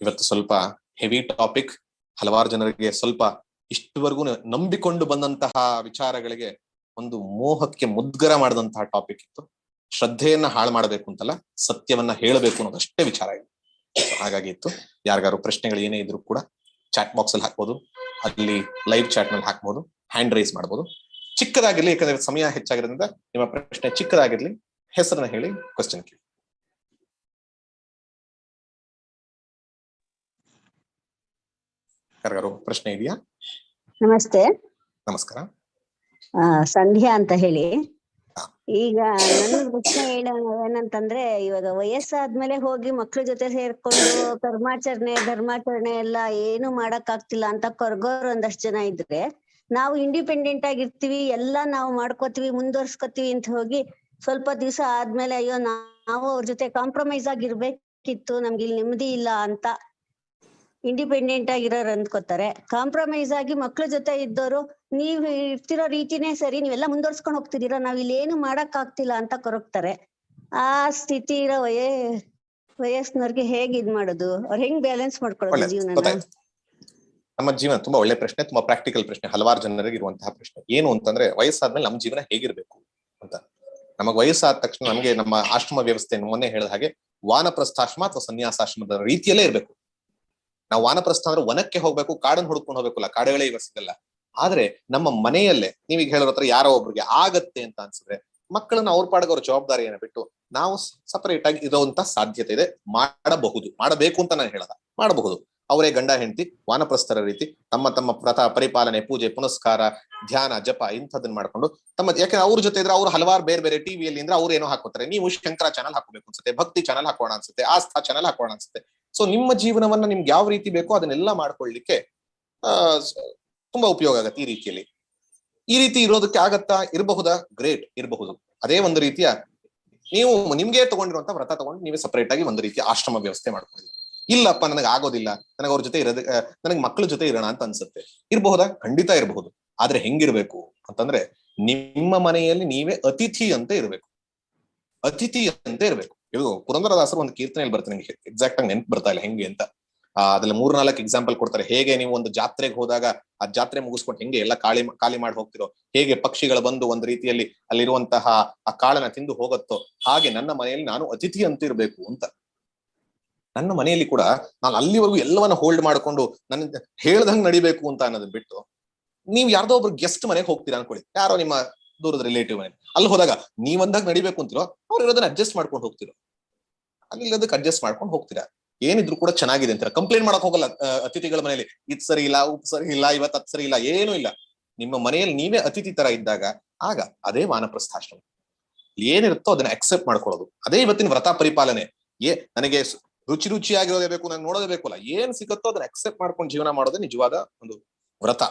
ಇವತ್ತು ಸ್ವಲ್ಪ heavy topic ಹಲವಾರು ಜನರಿಗೆ ಸ್ವಲ್ಪ ಇಷ್ಟವರೆಗೂ ನಂಬಿಕೊಂಡು ಬಂದಂತಹ ವಿಚಾರಗಳಿಗೆ ಒಂದು ಮೋಹಕ್ಕೆ ಮುದ್ಗರ ಮಾಡಿದಂತಹ ಟಾಪಿಕ್ ಇತ್ತು. ಶ್ರದ್ಧೆಯನ್ನ ಹಾಳು ಮಾಡಬೇಕು ಅಂತಲ್ಲ, ಸತ್ಯವನ್ನ ಹೇಳಬೇಕು ಅನ್ನೋದಷ್ಟೇ ವಿಚಾರ ಇದೆ. ಹಾಗಾಗಿ ಇತ್ತು. ಯಾರಿಗಾರು ಪ್ರಶ್ನೆಗಳು ಏನೇ ಇದ್ರು ಕೂಡ ಚಾಟ್ ಬಾಕ್ಸ್ ಅಲ್ಲಿ ಹಾಕ್ಬೋದು. ಅಲ್ಲಿ ಲೈವ್ ಚಾಟ್ನಲ್ಲಿ ಹಾಕ್ಬೋದು. ಹ್ಯಾಂಡ್ ರೈಸ್ ಮಾಡ್ಬೋದು. ಚಿಕ್ಕದಾಗಿರ್ಲಿ, ಯಾಕಂದ್ರೆ ಸಮಯ ಹೆಚ್ಚಾಗಿರೋದ್ರಿಂದ ನಿಮ್ಮ ಪ್ರಶ್ನೆ ಚಿಕ್ಕದಾಗಿರ್ಲಿ, ಹೆಸರನ್ನ ಹೇಳಿ ಕ್ವಶನ್ ಕೇಳಿ. ಯಾರಿಗಾರು ಪ್ರಶ್ನೆ ಇದೆಯಾ? ನಮಸ್ತೆ. ನಮಸ್ಕಾರ. ಸಂಧ್ಯಾ ಅಂತ ಹೇಳಿ. ಈಗ ನನ್ನ ಪ್ರಶ್ನೆ ಏನಂತಂದ್ರೆ ಇವಾಗ ವಯಸ್ಸಾದ್ಮೇಲೆ ಹೋಗಿ ಮಕ್ಳ ಜೊತೆ ಸೇರ್ಕೊಂಡು ಕರ್ಮಾಚರಣೆ ಧರ್ಮಾಚರಣೆ ಎಲ್ಲ ಏನು ಮಾಡಕ್ ಆಗ್ತಿಲ್ಲ ಅಂತ ಕೊರ್ಗೋರ್ ಒಂದಷ್ಟು ಜನ ಇದ್ರೆ ನಾವು ಇಂಡಿಪೆಂಡೆಂಟ್ ಆಗಿರ್ತೀವಿ ಎಲ್ಲ ನಾವು ಮಾಡ್ಕೋತೀವಿ ಮುಂದುವರ್ಸ್ಕೋತೀವಿ ಅಂತ ಹೋಗಿ ಸ್ವಲ್ಪ ದಿವಸ ಆದ್ಮೇಲೆ ಅಯ್ಯೋ ನಾವು ಅವ್ರ ಜೊತೆ ಕಾಂಪ್ರಮೈಸ್ ಆಗಿರ್ಬೇಕಿತ್ತು ನಮ್ಗೆ ಇಲ್ಲಿ ನೆಮ್ಮದಿ ಇಲ್ಲ ಅಂತ ಇಂಡಿಪೆಂಡೆಂಟ್ ಆಗಿರೋರು ಅಂದ್ಕೋತಾರೆ. ಕಾಂಪ್ರಮೈಸ್ ಆಗಿ ಮಕ್ಳ ಜೊತೆ ಇದ್ದವರು ನೀವ್ ಇರ್ತಿರೋ ರೀತಿನೇ ಸರಿ ನೀವೆಲ್ಲ ಮುಂದುವರ್ಸ್ಕೊಂಡ್ ಹೋಗ್ತಿದೀರ ನಾವ್ ಇಲ್ಲಿ ಏನು ಮಾಡಕ್ ಆಗ್ತಿಲ್ಲ ಅಂತ ಕೊರಗ್ತಾರೆ. ಆ ಸ್ಥಿತಿ ಇರೋ ವಯ ವಯಸ್ಸಿನವ್ರಿಗೆ ಹೇಗ್ ಇದ್ ಮಾಡೋದು? ಅವ್ರ ಹೆಂಗ್ ಬ್ಯಾಲೆನ್ಸ್ ಮಾಡ್ಕೊಳ್ಳೋದು ಜೀವನ ನಮ್ಮ ಜೀವನ ತುಂಬಾ ಒಳ್ಳೆ ಪ್ರಶ್ನೆ ತುಂಬಾ ಪ್ರಾಕ್ಟಿಕಲ್ ಪ್ರಶ್ನೆ ಹಲವಾರು ಜನರಿಗೆ ಇರುವಂತಹ ಪ್ರಶ್ನೆ. ಏನು ಅಂತಂದ್ರೆ ವಯಸ್ಸಾದ್ಮೇಲೆ ನಮ್ಮ ಜೀವನ ಹೇಗಿರ್ಬೇಕು ಅಂತ. ನಮಗ್ ವಯಸ್ಸಾದ ತಕ್ಷಣ ನಮಗೆ ನಮ್ಮ ಆಶ್ರಮ ವ್ಯವಸ್ಥೆ ಮೊನ್ನೆ ಹೇಳಿದ ಹಾಗೆ ವಾನಪ್ರಸ್ಥಾಶ್ರಮ ಅಥವಾ ಸನ್ಯಾಸಾಶ್ರಮದ ರೀತಿಯಲ್ಲೇ ಇರ್ಬೇಕು. ನಾವು ವಾನಪ್ರಸ್ಥ ಅಂದ್ರೆ ವನಕ್ಕೆ ಹೋಗ್ಬೇಕು, ಕಾಡನ್ನು ಹುಡ್ಕೊಂಡು ಹೋಗ್ಬೇಕಲ್ಲ ಕಾಡುಗಳೇ ಇವಾಗ ಸಿಗಲ್ಲ ಆದ್ರೆ ನಮ್ಮ ಮನೆಯಲ್ಲೇ ನೀವೀಗ ಹೇಳೋ ಹತ್ರ ಯಾರೋ ಒಬ್ರಿಗೆ ಆಗತ್ತೆ ಅಂತ ಅನ್ಸಿದ್ರೆ, ಮಕ್ಕಳನ್ನ ಅವ್ರ ಪಾಡಿಗೆ ಅವ್ರ ಜವಾಬ್ದಾರಿಯನ್ನ ಬಿಟ್ಟು ನಾವು ಸಪರೇಟ್ ಆಗಿ ಇರುವಂತ ಸಾಧ್ಯತೆ ಇದೆ. ಮಾಡಬಹುದು. ಮಾಡಬೇಕು ಅಂತ ನಾನು ಹೇಳದ ಮಾಡಬಹುದು. ಅವರೇ ಗಂಡ, ಹೆಂಡತಿ, ವಾನಪ್ರಸ್ಥರ ರೀತಿ ತಮ್ಮ ತಮ್ಮ ಪ್ರಥ ಪರಿಪಾಲನೆ, ಪೂಜೆ, ಪುನಸ್ಕಾರ, ಧ್ಯಾನ, ಜಪ ಇಂಥದನ್ನ ಮಾಡ್ಕೊಂಡು ತಮ್ಮ ಯಾಕಂದ್ರೆ ಅವ್ರ ಜೊತೆ ಇದ್ರೆ ಅವ್ರು ಹಲವಾರು ಬೇರೆ ಬೇರೆ ಟಿವಿಯಲ್ಲಿ ಅಂದ್ರೆ ಅವ್ರು ಏನೋ ಹಾಕೋತಾರೆ. ನೀವು ಶಂಕರ ಚಾನಲ್ ಹಾಕೋಬೇಕು ಅನ್ಸುತ್ತೆ, ಭಕ್ತಿ ಚಾನಲ್ ಹಾಕೋಣ ಅನ್ಸುತ್ತೆ, ಆಸ್ಥಾ ಚಾನಲ್ ಹಾಕೋಣ ಅನ್ಸುತ್ತೆ. ಸೊ ನಿಮ್ಮ ಜೀವನವನ್ನ ನಿಮ್ಗೆ ಯಾವ ರೀತಿ ಬೇಕೋ ಅದನ್ನೆಲ್ಲ ಮಾಡ್ಕೊಳ್ಲಿಕ್ಕೆ ತುಂಬಾ ಉಪಯೋಗ ಆಗತ್ತೆ ಈ ರೀತಿಯಲ್ಲಿ. ಈ ರೀತಿ ಇರೋದಕ್ಕೆ ಆಗತ್ತಾ? ಇರಬಹುದಾ? ಗ್ರೇಟ್ ಇರಬಹುದು. ಅದೇ ಒಂದು ರೀತಿಯ ನೀವು ನಿಮ್ಗೆ ತಗೊಂಡಿರುವಂತ ವ್ರತ ತಗೊಂಡು ನೀವೇ ಸಪರೇಟ್ ಆಗಿ ಒಂದು ರೀತಿಯ ಆಶ್ರಮ ವ್ಯವಸ್ಥೆ ಮಾಡ್ಕೊಳ್ಳಿ. ಇಲ್ಲಪ್ಪ, ನನಗೆ ಆಗೋದಿಲ್ಲ. ನನಗೆ ಅವ್ರ ಜೊತೆ ಇರೋದ ನನಗೆ ಮಕ್ಕಳ ಜೊತೆ ಇರೋಣ ಅಂತ ಅನ್ಸುತ್ತೆ. ಇರಬಹುದಾ? ಖಂಡಿತ ಇರಬಹುದು. ಆದ್ರೆ ಹೆಂಗಿರ್ಬೇಕು? ಅಂತಂದ್ರೆ ನಿಮ್ಮ ಮನೆಯಲ್ಲಿ ನೀವೇ ಅತಿಥಿ ಅಂತ ಇರಬೇಕು. ಅತಿಥಿ ಅಂತ ಇರಬೇಕು. ಇದು ಪುರಂದರದಾಸರು ಒಂದು ಕೀರ್ತನೆಯಲ್ಲಿ ಬರ್ತಾರೆ ನಿಮಗೆ ಎಕ್ಸಾಕ್ಟ್ ಆಗಿ ನೆನ್ಪು ಬರ್ತಾ ಇಲ್ಲ ಹೆಂಗೆ ಅಂತ. ಆ ಮೂರ್ ನಾಲ್ಕು ಎಕ್ಸಾಂಪಲ್ ಕೊಡ್ತಾರೆ. ಹೇಗೆ ನೀವು ಒಂದು ಜಾತ್ರೆಗೆ ಹೋದಾಗ ಆ ಜಾತ್ರೆ ಮುಗಿಸ್ಕೊಂಡು ಹೆಂಗೆ ಎಲ್ಲ ಕಾಳಿ ಖಾಲಿ ಮಾಡಿ ಹೋಗ್ತಿರೋ, ಹೇಗೆ ಪಕ್ಷಿಗಳು ಬಂದು ಒಂದು ರೀತಿಯಲ್ಲಿ ಅಲ್ಲಿರುವಂತಹ ಆ ಕಾಳನ್ನ ತಿಂದು ಹೋಗುತ್ತೋ, ಹಾಗೆ ನನ್ನ ಮನೆಯಲ್ಲಿ ನಾನು ಅತಿಥಿ ಅಂತ ಇರಬೇಕು ಅಂತ. ನನ್ನ ಮನೆಯಲ್ಲಿ ಕೂಡ ನಾನು ಅಲ್ಲಿವರೆಗೂ ಎಲ್ಲವನ್ನ ಹೋಲ್ಡ್ ಮಾಡ್ಕೊಂಡು ನನ್ನ ಹೇಳ್ದಂಗ್ ನಡಿಬೇಕು ಅಂತ ಅನ್ನೋದನ್ನ ಬಿಟ್ಟು, ನೀವು ಯಾರ್ದೋ ಒಬ್ರು ಗೆಸ್ಟ್ ಮನೆಗೆ ಹೋಗ್ತೀರಾ ಅನ್ಕೊಳ್ಳಿ. ಯಾರೋ ನಿಮ್ಮ ದೂರದ ರಿಲೇಟಿವ್ ಮನೆ ಅಲ್ಲಿ ಹೋದಾಗ ನೀವಂದಾಗ ನಡಿಬೇಕು ಅಂತಿರೋ, ಅವ್ರು ಇರೋದನ್ನ ಅಡ್ಜಸ್ಟ್ ಮಾಡ್ಕೊಂಡು ಹೋಗ್ತಿರೋ. ಅಲ್ಲಿ ಅದಕ್ಕೆ ಅಡ್ಜಸ್ಟ್ ಮಾಡ್ಕೊಂಡು ಹೋಗ್ತೀರಾ? ಏನಿದ್ರು ಕೂಡ ಚೆನ್ನಾಗಿದೆ ಅಂತ ಕಂಪ್ಲೇಂಟ್ ಮಾಡಕ್ ಹೋಗಲ್ಲ ಅತಿಥಿಗಳ ಮನೆಯಲ್ಲಿ, ಇದ್ ಸರಿ ಇಲ್ಲ, ಉಪ್ ಸರಿ ಇಲ್ಲ, ಇವತ್ ಅದ್ ಸರಿ ಇಲ್ಲ, ಏನೂ ಇಲ್ಲ. ನಿಮ್ಮ ಮನೆಯಲ್ಲಿ ನೀವೇ ಅತಿಥಿ ತರ ಇದ್ದಾಗ, ಆಗ ಅದೇ ವಾನಪ್ರಸ್ಥಾಶ್ರಮ. ಏನಿರುತ್ತೋ ಅದನ್ನ ಅಕ್ಸೆಪ್ಟ್ ಮಾಡ್ಕೊಳ್ಳೋದು. ಅದೇ ಇವತ್ತಿನ ವ್ರತ ಪರಿಪಾಲನೆ. ಏ, ನನಗೆ ರುಚಿ ರುಚಿಯಾಗಿರೋದೇ ಬೇಕು, ನಾನು ನೋಡೋದೇ ಬೇಕು ಅಲ್ಲ. ಏನ್ ಸಿಗುತ್ತೋ ಅದನ್ನ ಅಕ್ಸೆಪ್ಟ್ ಮಾಡ್ಕೊಂಡು ಜೀವನ ಮಾಡೋದೇ ನಿಜವಾದ ಒಂದು ವ್ರತ.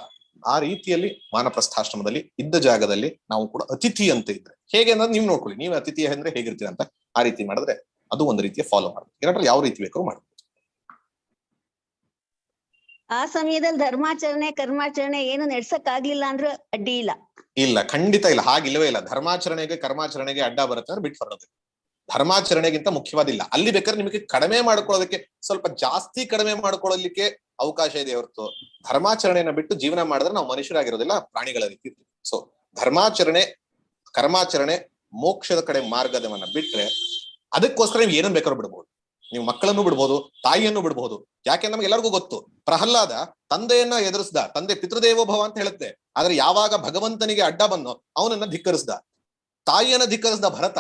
ಆ ರೀತಿಯಲ್ಲಿ ವಾನಪ್ರಸ್ಥಾಶ್ರಮದಲ್ಲಿ ಇದ್ದ ಜಾಗದಲ್ಲಿ ನಾವು ಕೂಡ ಅತಿಥಿ ಅಂತ ಇದ್ರೆ. ಹೇಗೆ ಅಂದ್ರೆ ನೀವು ನೋಡ್ಕೊಳ್ಳಿ. ನೀವು ಅತಿಥಿ ಅಂದ್ರೆ ಹೇಗಿರ್ತೀರ ಅಂತ ಆ ರೀತಿ ಮಾಡಿದ್ರೆ ಅದು ಒಂದು ರೀತಿಯ ಫಾಲೋ ಮಾಡ್ಬೇಕು ಎರಡರಲ್ಲಿ ಯಾವ ರೀತಿ ಬೇಕಾದ್ರೂ ಮಾಡ್ಬೋದು. ಆ ಸಮಯದಲ್ಲಿ ಧರ್ಮಾಚರಣೆ ಕರ್ಮಾಚರಣೆ ಏನು ನಡ್ಸಕ್ ಆಗ್ಲಿಲ್ಲ ಅಂದ್ರೆ ಅಡ್ಡಿ ಇಲ್ಲ. ಇಲ್ಲ ಖಂಡಿತ ಇಲ್ಲ. ಹಾಗಿಲ್ಲವೇ ಇಲ್ಲ. ಧರ್ಮಾಚರಣೆಗೆ ಕರ್ಮಾಚರಣೆಗೆ ಅಡ್ಡ ಬರುತ್ತೆ ಅಂದ್ರೆ ಬಿಟ್ಟು ಬರೋದು ಧರ್ಮಾಚರಣೆಗಿಂತ ಮುಖ್ಯವಾದಿಲ್ಲ. ಅಲ್ಲಿ ಬೇಕಾದ್ರೆ ನಿಮಗೆ ಕಡಿಮೆ ಮಾಡ್ಕೊಳ್ಳೋದಕ್ಕೆ ಸ್ವಲ್ಪ ಜಾಸ್ತಿ ಕಡಿಮೆ ಮಾಡ್ಕೊಳ್ಳಲಿಕ್ಕೆ ಅವಕಾಶ ಇದೆ ಹೊರತು ಧರ್ಮಾಚರಣೆಯನ್ನ ಬಿಟ್ಟು ಜೀವನ ಮಾಡಿದ್ರೆ ನಾವು ಮನುಷ್ಯರಾಗಿರೋದಿಲ್ಲ ಪ್ರಾಣಿಗಳ ರೀತಿ. ಸೊ ಧರ್ಮಾಚರಣೆ ಕರ್ಮಾಚರಣೆ ಮೋಕ್ಷದ ಕಡೆ ಮಾರ್ಗದವನ್ನ ಬಿಟ್ರೆ ಅದಕ್ಕೋಸ್ಕರ ನೀವು ಏನನ್ನು ಬೇಕಾದ್ರೂ ಬಿಡ್ಬೋದು. ನೀವು ಮಕ್ಕಳನ್ನು ಬಿಡ್ಬೋದು, ತಾಯಿಯನ್ನು ಬಿಡ್ಬೋದು. ಯಾಕೆ ನಮ್ಗೆ ಎಲ್ಲರಿಗೂ ಗೊತ್ತು. ಪ್ರಹ್ಲಾದ ತಂದೆಯನ್ನ ಎದುರಿಸ್ದ, ತಂದೆ ಪಿತೃದೇವೋ ಭವ ಅಂತ ಹೇಳುತ್ತೆ. ಆದ್ರೆ ಯಾವಾಗ ಭಗವಂತನಿಗೆ ಅಡ್ಡ ಬಂದು, ಅವನನ್ನ ಧಿಕ್ಕರಿಸ್ದ. ತಾಯಿಯನ್ನ ಧಿಕ್ಕರಿಸ್ದ ಭರತ.